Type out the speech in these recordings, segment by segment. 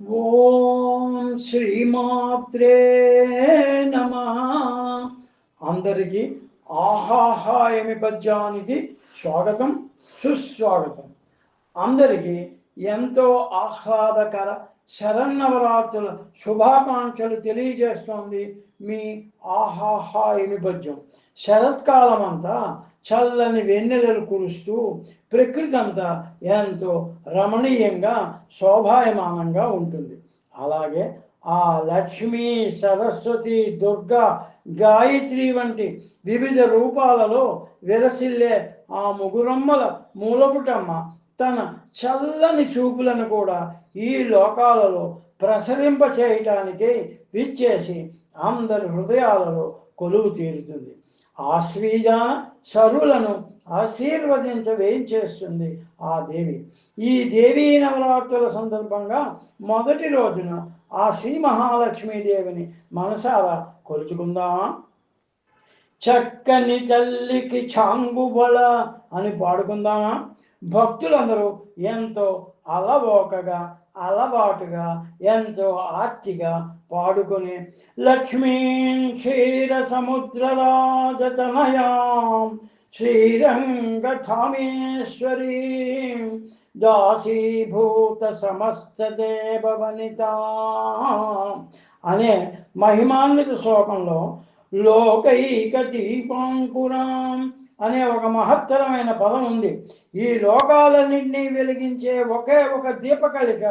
ఓం శ్రీమాత్రే నమ. అందరికీ ఆహాహాయమి పద్యానికి స్వాగతం సుస్వాగతం. అందరికీ ఎంతో ఆహ్లాదకర శరన్నవరాత్రుల శుభాకాంక్షలు తెలియజేస్తోంది మీ ఆహాహా పద్యం శరత్కాలం అంతా చల్లని వెన్నెలలు కురుస్తూ ప్రకృతి అంతా ఎంతో రమణీయంగా శోభాయమానంగా ఉంటుంది. అలాగే ఆ లక్ష్మి సరస్వతి దుర్గా గాయత్రి వంటి వివిధ రూపాలలో విరసిల్లే ఆ ముగురమ్మల మూలపుటమ్మ తన చల్లని చూపులను కూడా ఈ లోకాలలో ప్రసరింప చేయటానికి విచ్చేసి అందరి హృదయాలలో కొలువు తీరుతుంది. ఆశ్వీజాన సరులను ఆశీర్వదించ వేయించేస్తుంది ఆ దేవి. ఈ దేవీ నవరాత్రుల సందర్భంగా మొదటి రోజున ఆ శ్రీ మహాలక్ష్మీదేవిని మనసారా కొలుచుకుందామా చక్కని తల్లికి చాంగుబల అని పాడుకుందామా భక్తులందరూ ఎంతో అలవోకగా అలవాటుగా ఎంతో ఆర్తిగా పాడుకుని లక్ష్మీం క్షీర సముద్రరాజతనయాం శ్రీరంగధామేశ్వరీ దాసీభూత సమస్త దేవవనిత. అనే మహిమాన్విత శ్లోకంలో లోకైక దీపాంకురాం అనే ఒక మహత్తరమైన పదం ఉంది. ఈ లోకాలన్నింటినీ వెలిగించే ఒకే ఒక దీపకళిక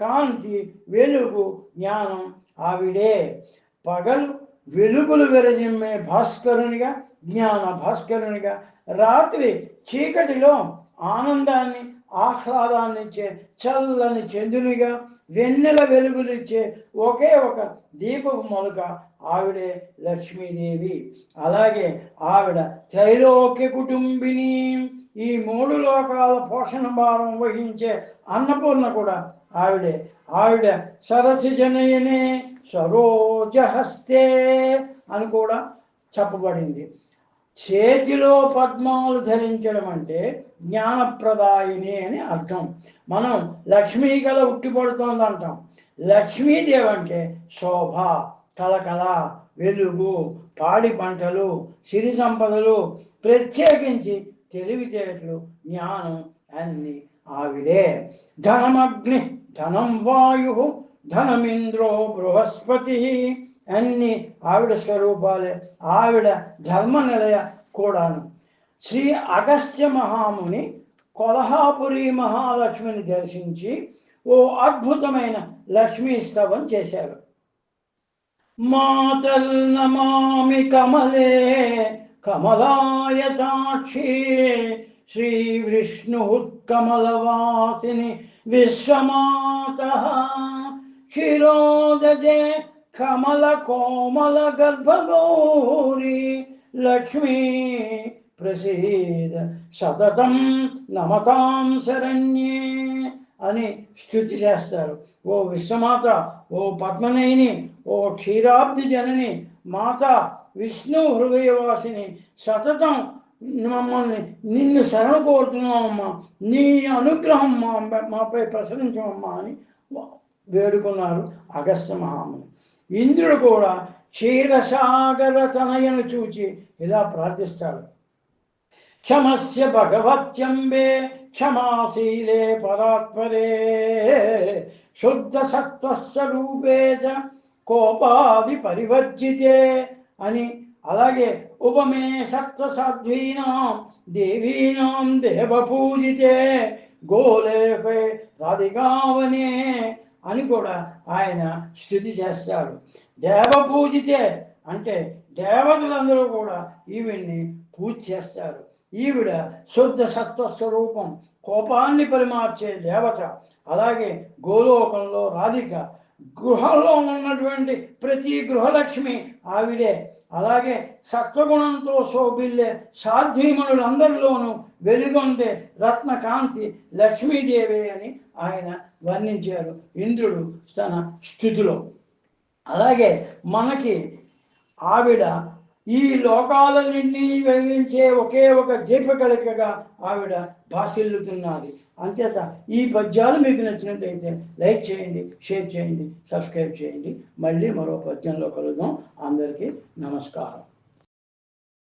కాంతి వెలుగు జ్ఞానం ఆవిడే. పగలు వెలుగులు విరజిమ్మే భాస్కరునిగా జ్ఞాన భాస్కరునిగా రాత్రి చీకటిలో ఆనందాన్ని ఆహ్లాదాన్నిచ్చే చల్లని చెందునిగా వెన్నెల వెలుగులిచ్చే ఒకే ఒక దీపపు మొలక ఆవిడే లక్ష్మీదేవి. అలాగే ఆవిడ త్రైలోక్య కుటుంబిని. ఈ మూడు లోకాల పోషణ భారం వహించే అన్నపూర్ణ కూడా ఆవిడే. ఆవిడ సరసి జనయనే సరోజహస్తే అని కూడా చెప్పబడింది. చేతిలో పద్మాలు ధరించడం అంటే జ్ఞానప్రదాయిని అని అర్థం. మనం లక్ష్మీ కళ ఉట్టిపడుతోంది అంటాం. లక్ష్మీదేవి అంటే శోభ కలకల వెలుగు పాడి పంటలు సిరి సంపదలు ప్రత్యేకించి తెలివితేటలు జ్ఞానం అన్ని ఆవిడే. ధనమగ్ని ధనం వాయు ధనమింద్రో బృహస్పతి. అన్ని ఆవిడ స్వరూపాలే ఆవిడ ధర్మ నిలయ కూడాను. శ్రీ అగస్త్య మహాముని కొలహాపురి మహాలక్ష్మిని దర్శించి ఓ అద్భుతమైన లక్ష్మీ స్తవం చేశారు. మాతల్ నమామి కమలే కమలాయతాక్షి శ్రీ విష్ణు కమలవాసిని విశ్వమాత క్షిరోదే కమల కోమల గర్భగోరి లక్ష్మీ ప్రసీద సతతం నమతాం శరణ్యే అని స్థుతి చేస్తారు. ఓ విశ్వమాత ఓ పద్మనయిని ఓ క్షీరాబ్ది జనని మాత విష్ణు హృదయవాసిని సతతం మమ్మల్ని నిన్ను శరణ కోరుతున్నామమ్మా నీ అనుగ్రహం మా మాపై ప్రసరించమమ్మా అని వేడుకున్నారు అగస్త్య మహాముని. ఇంద్రుడు కూడా క్షీరసాగర తనయను చూచి ఇలా ప్రార్థిస్తాడు. క్షమస్య భగవత్యంబే క్షమాశీలే పరాత్పరే శుద్ధ సత్వస్వరూపే చ కోపాది పరివర్జితే అని. అలాగే ఉపమే సత్వసాధ్వీనాం దేవీనాం దేవపూజితే గోలేపే రాధికావనే అని కూడా ఆయన స్థుతి చేస్తాడు దేవపూజితే అంటే దేవతలందరూ కూడా ఈవిడ్ని పూజ చేస్తారు. ఈవిడ శుద్ధ సత్వ స్వరూపం కోపాన్ని పరిమార్చే దేవత అలాగే గోలోకంలో రాధిక గృహంలో ఉన్నటువంటి ప్రతి గృహలక్ష్మి ఆవిడే. అలాగే సత్వగుణంతో శోభిల్లే సాధ్వీమణులందరిలోనూ వెలుగొందే రత్నకాంతి లక్ష్మీదేవి అని ఆయన వర్ణించారు ఇంద్రుడు తన స్థితిలో. అలాగే మనకి ఆవిడ ఈ లోకాలన్నింటినీ వెలిగించే ఒకే ఒక దీపకళికగా ఆవిడ భాషిల్లుతున్నది అంచేత ఈ పద్యాలు మీకు నచ్చినట్లయితే లైక్ చేయండి షేర్ చేయండి సబ్స్క్రైబ్ చేయండి. మళ్ళీ మరో పద్యంలో కలుద్దాం. అందరికీ నమస్కారం.